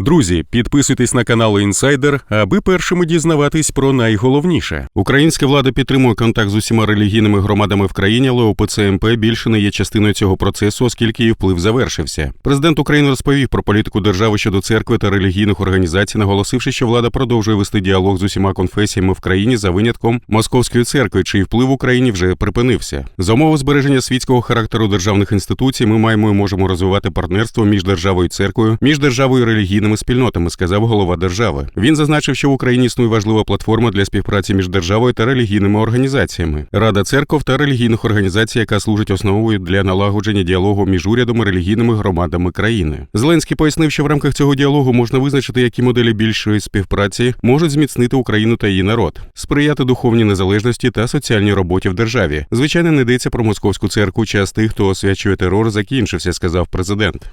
Друзі, підписуйтесь на канал Інсайдер, аби першими дізнаватись про найголовніше. Українська влада підтримує контакт з усіма релігійними громадами в країні, але ОПЦ МП більше не є частиною цього процесу, оскільки її вплив завершився. Президент України розповів про політику держави щодо церкви та релігійних організацій, наголосивши, що влада продовжує вести діалог з усіма конфесіями в країні за винятком Московської церкви, чий вплив в Україні вже припинився. За умови збереження світського характеру державних інституцій, ми маємо і можемо розвивати партнерство між державою і церквою, між державою і релігійними спільнотами, сказав голова держави. Він зазначив, що в Україні існує важлива платформа для співпраці між державою та релігійними організаціями. Рада церков та релігійних організацій, яка служить основою для налагодження діалогу між урядом і релігійними громадами країни. Зеленський пояснив, що в рамках цього діалогу можна визначити, які моделі більшої співпраці можуть зміцнити Україну та її народ, сприяти духовній незалежності та соціальній роботі в державі. Звичайно, не йдеться про московську церкву. Час тих, хто освячує терор, закінчився, сказав президент.